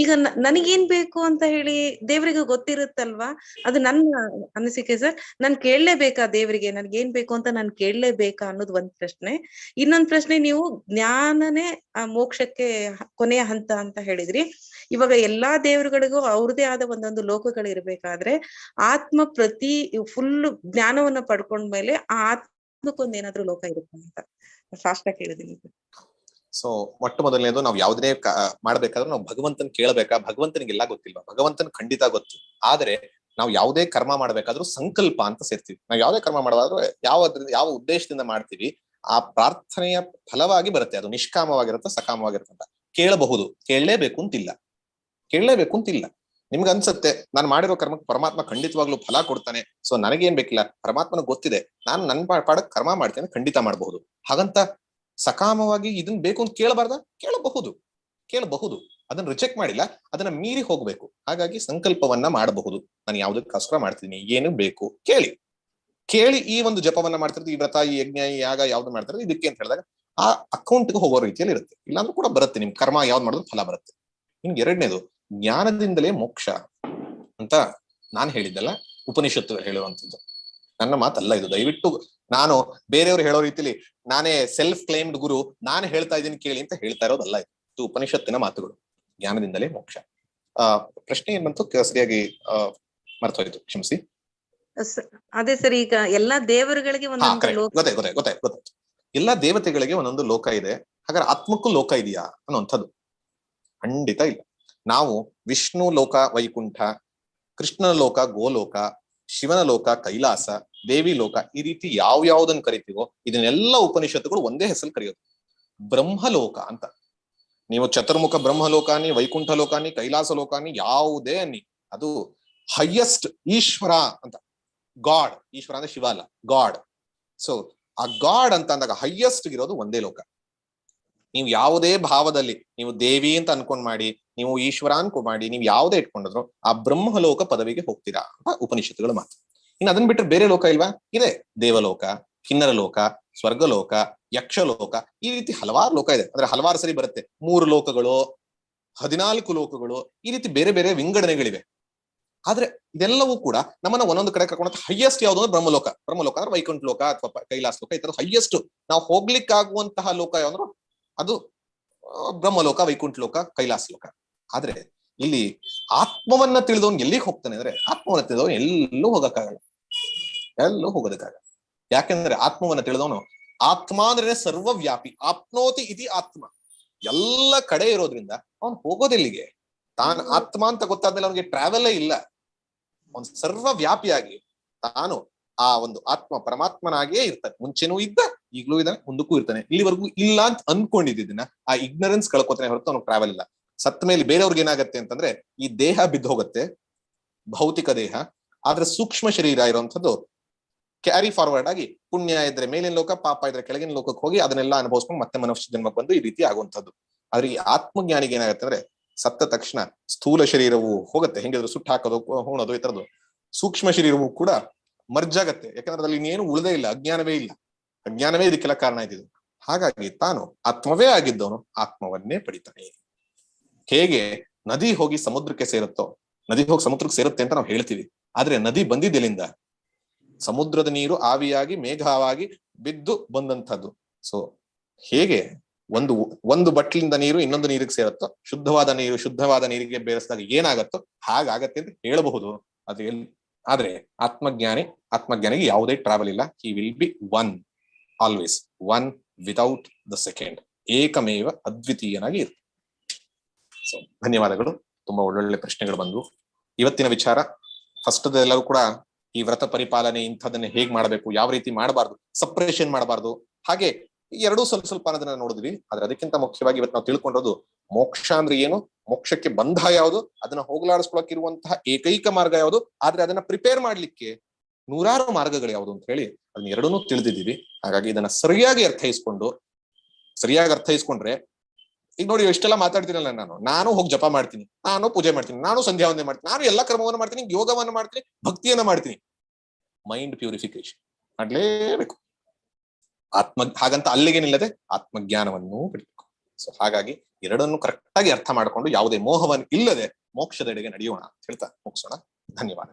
ಈಗ ನನಗೇನ್ ಬೇಕು ಅಂತ ಹೇಳಿ ದೇವರಿಗೆ ಗೊತ್ತಿರುತ್ತಲ್ವಾ? ಅದು ನನ್ನ ಅನಿಸಿಕೆ ಸರ್. ನಾನ್ ಕೇಳಲೇಬೇಕಾ ದೇವರಿಗೆ? ನನ್ಗೇನ್ ಬೇಕು ಅಂತ ನಾನ್ ಕೇಳಲೇಬೇಕಾ ಅನ್ನೋದು ಒಂದ್ ಪ್ರಶ್ನೆ. ಇನ್ನೊಂದ್ ಪ್ರಶ್ನೆ ನೀವು ಜ್ಞಾನನೇ ಆ ಮೋಕ್ಷಕ್ಕೆ ಕೊನೆಯ ಹಂತ ಅಂತ ಹೇಳಿದ್ರಿ. ಇವಾಗ ಎಲ್ಲಾ ದೇವರುಗಳಿಗೂ ಅವ್ರದೇ ಆದ ಒಂದೊಂದು ಲೋಕಗಳು ಇರ್ಬೇಕಾದ್ರೆ ಆತ್ಮ ಪ್ರತಿ ಫುಲ್ ಜ್ಞಾನವನ್ನ ಪಡ್ಕೊಂಡ್ಮೇಲೆ ಆ ಆತ್ಮಕ್ಕೊಂದ್ ಏನಾದ್ರು ಲೋಕ ಇರುತ್ತೆ ಅಂತ ಫಾಸ್ಟ್ ಆಗಿ ಹೇಳಿದೀನಿ ಸೊ ಮೊಟ್ಟ ಮೊದಲನೇದು ನಾವು ಯಾವುದೇ ಕ- ಮಾಡ್ಬೇಕಾದ್ರೆ ನಾವು ಭಗವಂತನ್ ಕೇಳಬೇಕಾ? ಭಗವಂತನಿಗೆ ಎಲ್ಲ ಗೊತ್ತಿಲ್ವಾ? ಭಗವಂತನ್ ಖಂಡಿತ ಗೊತ್ತು. ಆದ್ರೆ ನಾವು ಯಾವುದೇ ಕರ್ಮ ಮಾಡ್ಬೇಕಾದ್ರೂ ಸಂಕಲ್ಪ ಅಂತ ಸೇರ್ತೀವಿ. ನಾವು ಯಾವುದೇ ಕರ್ಮ ಮಾಡೋದಾದ್ರೂ ಯಾವ ಯಾವ ಉದ್ದೇಶದಿಂದ ಮಾಡ್ತೀವಿ, ಆ ಪ್ರಾರ್ಥನೆಯ ಫಲವಾಗಿ ಬರುತ್ತೆ. ಅದು ನಿಷ್ಕಾಮವಾಗಿರುತ್ತೆ ಸಕಾಮವಾಗಿರುತ್ತೆ ಅಂತ. ಕೇಳಬಹುದು. ಕೇಳಲೇಬೇಕು ಅಂತಿಲ್ಲ. ಕೇಳಲೇಬೇಕು ಅಂತಿಲ್ಲ. ನಿಮ್ಗೆ ಅನ್ಸುತ್ತೆ ನಾನು ಮಾಡಿರೋ ಕರ್ಮಕ್ಕೆ ಪರಮಾತ್ಮ ಖಂಡಿತವಾಗ್ಲೂ ಫಲ ಕೊಡ್ತಾನೆ. ಸೊ ನನಗೇನ್ ಬೇಕಿಲ್ಲ? ಪರಮಾತ್ಮನ ಗೊತ್ತಿದೆ. ನಾನು ನನ್ ಪಾಡ ಕರ್ಮ ಮಾಡ್ತೇನೆ, ಖಂಡಿತ ಮಾಡಬಹುದು. ಹಾಗಂತ ಸಕಾಮವಾಗಿ ಇದನ್ ಬೇಕು ಅಂತ ಕೇಳಬಾರ್ದ? ಕೇಳಬಹುದು. ಕೇಳಬಹುದು. ಅದನ್ನ ರಿಜೆಕ್ಟ್ ಮಾಡಿಲ್ಲ, ಅದನ್ನ ಮೀರಿ ಹೋಗ್ಬೇಕು. ಹಾಗಾಗಿ ಸಂಕಲ್ಪವನ್ನ ಮಾಡಬಹುದು. ನಾನು ಯಾವ್ದಕ್ಕೋಸ್ಕರ ಮಾಡ್ತೀನಿ ಏನು ಬೇಕು ಕೇಳಿ. ಕೇಳಿ ಈ ಒಂದು ಜಪವನ್ನ ಮಾಡ್ತಿರ್ತೀವಿ, ಈ ವ್ರತ, ಈ ಯಜ್ಞ, ಈ ಯಾಗ ಯಾವ್ದು ಮಾಡ್ತಾರೆ ಇದಕ್ಕೆ ಅಂತ ಹೇಳಿದಾಗ ಆ ಅಕೌಂಟ್ಗೆ ಹೋಗೋ ರೀತಿಯಲ್ಲಿ ಇರುತ್ತೆ. ಇಲ್ಲಾಂದ್ರೂ ಕೂಡ ಬರುತ್ತೆ, ನಿಮ್ ಕರ್ಮ ಯಾವ್ದು ಮಾಡಿದ್ರು ಫಲ ಬರುತ್ತೆ. ನಿಮ್ಗೆ ಎರಡನೇದು ಜ್ಞಾನದಿಂದಲೇ ಮೋಕ್ಷ ಅಂತ ನಾನು ಹೇಳಿದ್ದಲ್ಲ ಉಪನಿಷತ್ತು ಹೇಳುವಂಥದ್ದು. ನನ್ನ ಮಾತಲ್ಲ ಇದು ದಯವಿಟ್ಟು ನಾನು ಬೇರೆಯವರು ಹೇಳೋ ರೀತಿಲಿ ನಾನೇ ಸೆಲ್ಫ್ ಕ್ಲೈಮ್ಡ್ ಗುರು ನಾನು ಹೇಳ್ತಾ ಇದ್ದೀನಿ ಕೇಳಿ ಅಂತ ಹೇಳ್ತಾ ಇರೋದಲ್ಲ ಇದು. ಉಪನಿಷತ್ತಿನ ಮಾತುಗಳು ಜ್ಞಾನದಿಂದಲೇ ಮೋಕ್ಷ. ಆ ಪ್ರಶ್ನೆ ಏನಂತೂ ಸರಿಯಾಗಿ ಮರ್ತೋಯ್ತು ಕ್ಷಮಿಸಿ. ಅದೇ ಸರಿ ಈಗ ಎಲ್ಲಾ ದೇವರುಗಳಿಗೆ ಗೊತ್ತಾಯ್ತು ಗೊತ್ತಾಯ್ತು ಗೊತ್ತಾಯ್ತು ಎಲ್ಲಾ ದೇವತೆಗಳಿಗೆ ಒಂದೊಂದು ಲೋಕ ಇದೆ. ಹಾಗಾದ್ರೆ ಆತ್ಮಕ್ಕೂ ಲೋಕ ಇದೆಯಾ ಅನ್ನೋಂಥದ್ದು ಖಂಡಿತ ಇಲ್ಲ. ನಾವು ವಿಷ್ಣು ಲೋಕ ವೈಕುಂಠ ಕೃಷ್ಣನ ಲೋಕ ಗೋಲೋಕ ಶಿವನ ಲೋಕ, ಕೈಲಾಸ, ದೇವಿ ಲೋಕ ಈ ರೀತಿ ಯಾವ ಯಾವ್ದನ್ನ ಕರಿತೀವೋ ಇದನ್ನೆಲ್ಲ ಉಪನಿಷತ್ತುಗಳು ಒಂದೇ ಹೆಸರು ಕರೆಯೋದು. ಬ್ರಹ್ಮಲೋಕ ಅಂತ. ನೀವು ಚತುರ್ಮುಖ ಬ್ರಹ್ಮಲೋಕಾನಿ, ವೈಕುಂಠ ಲೋಕಾನಿ, ಕೈಲಾಸ ಲೋಕಾನಿ ಯಾವುದೇ ಅನ್ನಿ, ಅದು ಹೈಯೆಸ್ಟ್ ಈಶ್ವರ ಅಂತ. ಗಾಡ್, ಈಶ್ವರ ಅಂದ್ರೆ ಶಿವ ಅಲ್ಲ, ಗಾಡ್. ಸೊ ಆ ಗಾಡ್ ಅಂತ ಅಂದಾಗ ಹೈಯೆಸ್ಟ್ ಇರೋದು ಒಂದೇ ಲೋಕ. ನೀವು ಯಾವುದೇ ಭಾವದಲ್ಲಿ, ನೀವು ದೇವಿ ಅಂತ ಅನ್ಕೊಂಡ್ ಮಾಡಿ ನೀವು ಈಶ್ವರ ಅನ್ಕೊ ಮಾಡಿ ನೀವು ಯಾವುದೇ ಇಟ್ಕೊಂಡಿದ್ರು ಆ ಬ್ರಹ್ಮಲೋಕ ಪದವಿಗೆ ಹೋಗ್ತೀರಾ ಅಂತ ಉಪನಿಷತ್ತುಗಳು ಮಾತು. ಇನ್ನು ಅದನ್ನ ಬಿಟ್ಟರೆ ಬೇರೆ ಲೋಕ ಇಲ್ವಾ? ಇದೆ. ದೇವಲೋಕ ಕಿನ್ನರ ಲೋಕ ಸ್ವರ್ಗಲೋಕ, ಯಕ್ಷಲೋಕ ಈ ರೀತಿ ಹಲವಾರು ಲೋಕ ಇದೆ. ಅಂದ್ರೆ ಹಲವಾರು ಸರಿ ಬರುತ್ತೆ. ಮೂರು ಲೋಕಗಳು, ಹದಿನಾಲ್ಕು ಲೋಕಗಳು ಈ ರೀತಿ ಬೇರೆ ಬೇರೆ ವಿಂಗಡಣೆಗಳಿವೆ ಆದ್ರೆ ಇದೆಲ್ಲವೂ ಕೂಡ ನಮ್ಮನ್ನ ಒಂದೊಂದು ಕಡೆ ಕರ್ಕೊಂಡು ಹೈಯೆಸ್ಟ್ ಯಾವ್ದು ಅಂದ್ರೆ ಬ್ರಹ್ಮಲೋಕ. ಬ್ರಹ್ಮಲೋಕ ಅಂದ್ರೆ ವೈಕುಂಠ ಲೋಕ ಅಥವಾ ಕೈಲಾಸ ಲೋಕ ಈ ತರ ಹೈಯೆಸ್ಟ್ ನಾವು ಹೋಗ್ಲಿಕ್ಕಾಗುವಂತಹ ಲೋಕ ಯಾವ್ದು ಅದು ಬ್ರಹ್ಮಲೋಕ, ವೈಕುಂಠ ಲೋಕ, ಕೈಲಾಸ ಲೋಕ. ಆದ್ರೆ ಇಲ್ಲಿ ಆತ್ಮವನ್ನ ತಿಳಿದವನ್ ಎಲ್ಲಿಗೆ ಹೋಗ್ತಾನೆ ಅಂದ್ರೆ ಆತ್ಮವನ್ನ ತಿಳಿದವನು ಎಲ್ಲೂ ಹೋಗಕ್ಕಾಗಲ್ಲ. ಎಲ್ಲೂ ಹೋಗೋದಕ್ಕಾಗಲ್ಲ. ಯಾಕೆಂದ್ರೆ ಆತ್ಮವನ್ನ ತಿಳಿದವನು ಆತ್ಮ ಅಂದ್ರೆ ಸರ್ವವ್ಯಾಪಿ, ಆಪ್ನೋತಿ ಇತಿ ಆತ್ಮ. ಎಲ್ಲ ಕಡೆ ಇರೋದ್ರಿಂದ ಅವನು ಹೋಗೋದೆಲ್ಲಿಗೆ? ತಾನು ಆತ್ಮ ಅಂತ ಗೊತ್ತಾದ್ಮೇಲೆ ಅವನಿಗೆ ಟ್ರಾವೆಲ್ಲೇ ಇಲ್ಲ. ಅವನು ಸರ್ವವ್ಯಾಪಿಯಾಗಿ ತಾನು ಆ ಒಂದು ಆತ್ಮ ಪರಮಾತ್ಮನಾಗಿಯೇ ಇರ್ತಾನೆ. ಮುಂಚೆನೂ ಇದ್ದ, ಈಗ್ಲೂ ಇದ್ದಾನೆ, ಮುಂದಕ್ಕೂ ಇರ್ತಾನೆ. ಇಲ್ಲಿವರೆಗೂ ಇಲ್ಲ ಅಂತ ಅನ್ಕೊಂಡಿದ್ದನ್ನ ಆ ಇಗ್ನರೆನ್ಸ್ ಕಳ್ಕೊತಾನೆ ಹೊರತು ಅವ್ನಿಗೆ ಟ್ರಾವೆಲ್ ಇಲ್ಲ. ಸತ್ತ ಮೇಲೆ ಬೇರೆಯವ್ರಿಗೆ ಏನಾಗತ್ತೆ ಅಂತಂದ್ರೆ ಈ ದೇಹ ಬಿದ್ದು ಹೋಗುತ್ತೆ, ಭೌತಿಕ ದೇಹ, ಆದ್ರೆ ಸೂಕ್ಷ್ಮ ಶರೀರ ಇರುವಂತದ್ದು ಕ್ಯಾರಿ ಫಾರ್ವರ್ಡ್ ಆಗಿ ಪುಣ್ಯ ಇದ್ರೆ ಮೇಲಿನ ಲೋಕ, ಪಾಪ ಇದ್ರೆ ಕೆಳಗಿನ ಲೋಕಕ್ಕೆ ಹೋಗಿ ಅದನ್ನೆಲ್ಲ ಅನುಭವಿಸ್ಕೊಂಡು ಮತ್ತೆ ಮನುಷ್ಯ ಜನ್ಮಕ್ಕೆ ಬಂದು ಈ ರೀತಿ ಆಗುವಂಥದ್ದು. ಆದ್ರೆ ಈ ಆತ್ಮಜ್ಞಾನಿಗೆ ಏನಾಗುತ್ತೆ ಅಂದ್ರೆ ಸತ್ತ ತಕ್ಷಣ ಸ್ಥೂಲ ಶರೀರವು ಹೋಗುತ್ತೆ, ಹೆಂಗಿದ್ರು ಸುಟ್ಟು ಹಾಕೋದು, ಹೋಣೋದು, ಈ ತರದ್ದು. ಸೂಕ್ಷ್ಮ ಶರೀರವು ಕೂಡ ಮರ್ಜಾಗತ್ತೆ ಯಾಕಂದ್ರೆ ಅದ್ರಲ್ಲಿ ಇನ್ನೇನು ಉಳಿದೇ ಇಲ್ಲ, ಅಜ್ಞಾನವೇ ಇಲ್ಲ. ಅಜ್ಞಾನವೇ ಇದಕ್ಕೆಲ್ಲ ಕಾರಣ ಇದ್ದಿದ್ದು. ಹಾಗಾಗಿ ತಾನು ಆತ್ಮವೇ ಆಗಿದ್ದವನು, ಆತ್ಮವನ್ನೇ ಪಡಿತಾನೆ. ಹೇಗೆ ನದಿ ಹೋಗಿ ಸಮುದ್ರಕ್ಕೆ ಸೇರುತ್ತೋ, ನದಿ ಹೋಗಿ ಸಮುದ್ರಕ್ಕೆ ಸೇರುತ್ತೆ ಅಂತ ನಾವು ಹೇಳ್ತೀವಿ. ಆದ್ರೆ ನದಿ ಬಂದಿದ್ದೆಲ್ಲಿಂದ ಸಮುದ್ರದ ನೀರು ಆವಿಯಾಗಿ, ಮೇಘವಾಗಿ ಬಿದ್ದು ಬಂದಂಥದ್ದು. ಸೊ ಹೇಗೆ ಒಂದು ಒಂದು ಬಟ್ಲಿಂದ ನೀರು ಇನ್ನೊಂದು ನೀರಿಗೆ ಸೇರುತ್ತೋ, ಶುದ್ಧವಾದ ನೀರು, ಶುದ್ಧವಾದ ನೀರಿಗೆ ಬೇರೆಸಿದಾಗ ಏನಾಗತ್ತೋ ಹಾಗಾಗತ್ತೆ ಅಂತ ಹೇಳಬಹುದು. ಅದು ಎಲ್ಲಿ ಆದ್ರೆ ಆತ್ಮಜ್ಞಾನಿ, ಆತ್ಮಜ್ಞಾನಿಗೆ ಯಾವುದೇ ಟ್ರಾವೆಲ್ ಇಲ್ಲ. He will be one always one without the second ಏಕಮೇವ ಅದ್ವಿತೀಯನಾಗಿ ಇರ್ತಾರೆ ಧನ್ಯವಾದಗಳು. ತುಂಬಾ ಒಳ್ಳೊಳ್ಳೆ ಪ್ರಶ್ನೆಗಳು ಬಂದವು. ಇವತ್ತಿನ ವಿಚಾರ ಫಸ್ಟ್ ಎಲ್ಲರೂ ಕೂಡ ಈ ವ್ರತ ಪರಿಪಾಲನೆ ಇಂಥದನ್ನ ಹೇಗ್ ಮಾಡಬೇಕು, ಯಾವ ರೀತಿ ಮಾಡಬಾರ್ದು ಸಪ್ರೇಷನ್ ಮಾಡಬಾರ್ದು, ಹಾಗೆ ಎರಡೂ ಸ್ವಲ್ಪ ಸ್ವಲ್ಪ ಅನ್ನೋದನ್ನ ನೋಡಿದ್ವಿ. ಆದ್ರೆ ಅದಕ್ಕಿಂತ ಮುಖ್ಯವಾಗಿ ಇವತ್ತು ನಾವು ತಿಳ್ಕೊಂಡಿರೋದು ಮೋಕ್ಷ ಅಂದ್ರೆ ಏನು? ಮೋಕ್ಷಕ್ಕೆ ಬಂಧ ಯಾವುದು? ಅದನ್ನ ಹೋಗ್ಲಾಡಿಸ್ಕೊಳಕ್ ಇರುವಂತಹ ಏಕೈಕ ಮಾರ್ಗ ಯಾವುದು? ಆದ್ರೆ ಅದನ್ನ ಪ್ರಿಪೇರ್ ಮಾಡ್ಲಿಕ್ಕೆ ನೂರಾರು ಮಾರ್ಗಗಳು ಯಾವುದು ಅಂತ ಹೇಳಿ ಅದನ್ನ ಎರಡನ್ನೂ ತಿಳಿದಿದ್ದೀವಿ. ಹಾಗಾಗಿ ಇದನ್ನ ಸರಿಯಾಗಿ ಅರ್ಥೈಸ್ಕೊಂಡು, ಸರಿಯಾಗಿ ಅರ್ಥೈಸ್ಕೊಂಡ್ರೆ ಈಗ ನೋಡಿ ಎಷ್ಟೆಲ್ಲ ಮಾತಾಡ್ತೀನಲ್ಲ ನಾನು. ನಾನು ಹೋಗಿ ಜಪ ಮಾಡ್ತೀನಿ. ನಾನು ಪೂಜೆ ಮಾಡ್ತೀನಿ. ನಾನು ಸಂಧ್ಯಾ ವಂದನೆ ಮಾಡ್ತೀನಿ. ನಾನು ಎಲ್ಲಾ ಕ್ರಮವನ್ನು ಮಾಡ್ತೀನಿ ಯೋಗವನ್ನ ಮಾಡ್ತೀನಿ, ಭಕ್ತಿಯನ್ನ ಮಾಡ್ತೀನಿ. ಮೈಂಡ್ ಪ್ಯೂರಿಫಿಕೇಶನ್ ಮಾಡಲೇಬೇಕು. ಆತ್ಮ, ಹಾಗಂತ ಅಲ್ಲಿಗೆ ನಿಲ್ಲದೆ ಆತ್ಮಜ್ಞಾನವನ್ನು ಬಿಡಬೇಕು. ಸೊ ಹಾಗಾಗಿ ಎರಡನ್ನು ಕರೆಕ್ಟ್ ಆಗಿ ಅರ್ಥ ಮಾಡಿಕೊಂಡು ಯಾವುದೇ ಮೋಹವನ್ನು ಇಲ್ಲದೆ ಮೋಕ್ಷದೆಡೆಗೆ ನಡೆಯೋಣ ಅಂತ ಹೇಳ್ತಾ ಮುಗಿಸೋಣ. ಧನ್ಯವಾದ